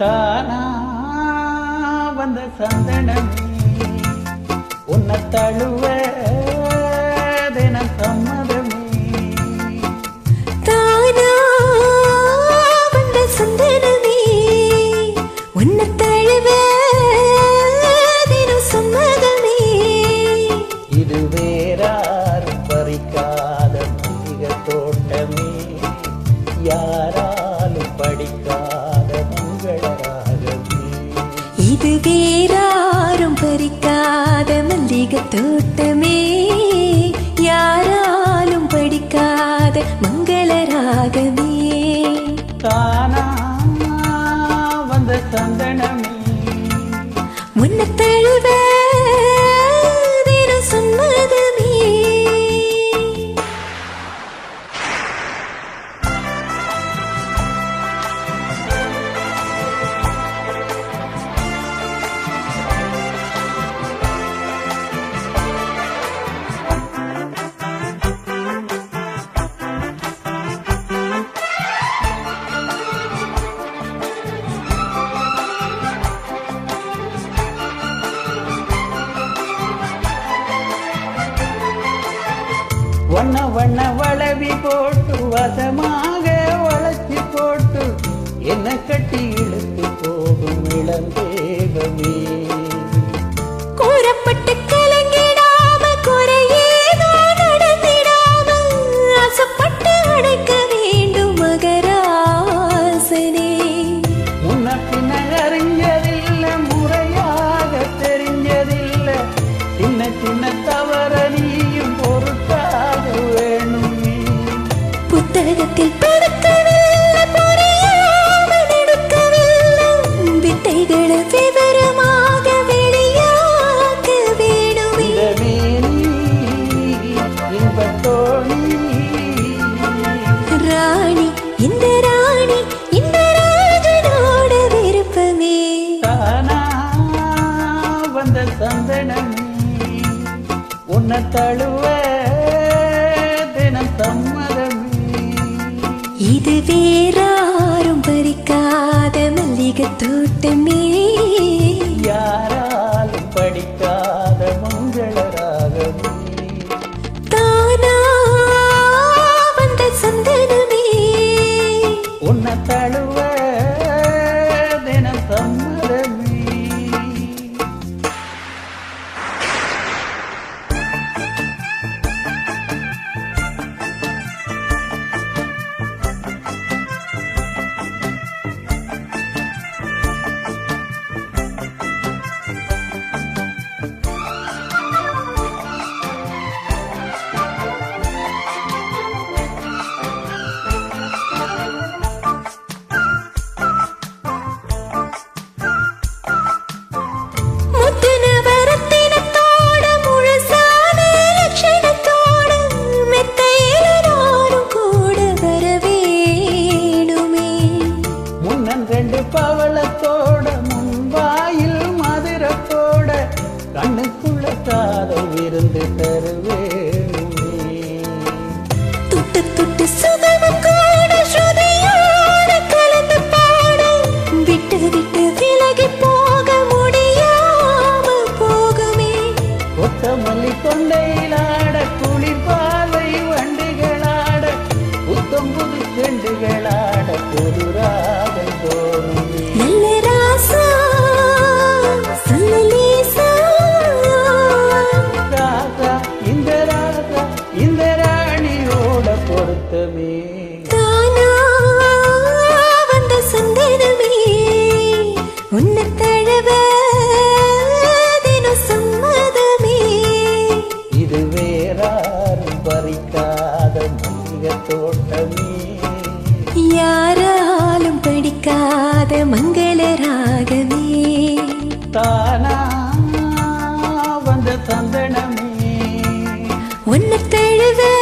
தானா வந்த சந்தனமே உன்னை தழுவ இது வேறாரும் பறிக்காத மல்லிகை தோட்டமே யாராலும் படிக்காத மங்கள ராகமே தானா வந்த சந்தனமே. உன்னை தழுவ ஒன்ன வண்ண வளவி போட்டு வசமாக வளர்ச்சி போட்டு என்ன கட்டி இழுத்து போகும் இளந்தேகமே சந்தனமே உன்னை தழுவ தினம் சம்மதமே இது வேறாரும் பறிக்காத மல்லிகை தோட்டமே யாராலும் கண்ணுக்குள்ள காதல் விருந்து தருவேணுமே சந்தனமே உன்னை தழவ சம்மதமே. இது வேறாரும் பறிக்காத மல்லிக தோட்டமே. யாராலும் படிக்காத உன்னை தழுவே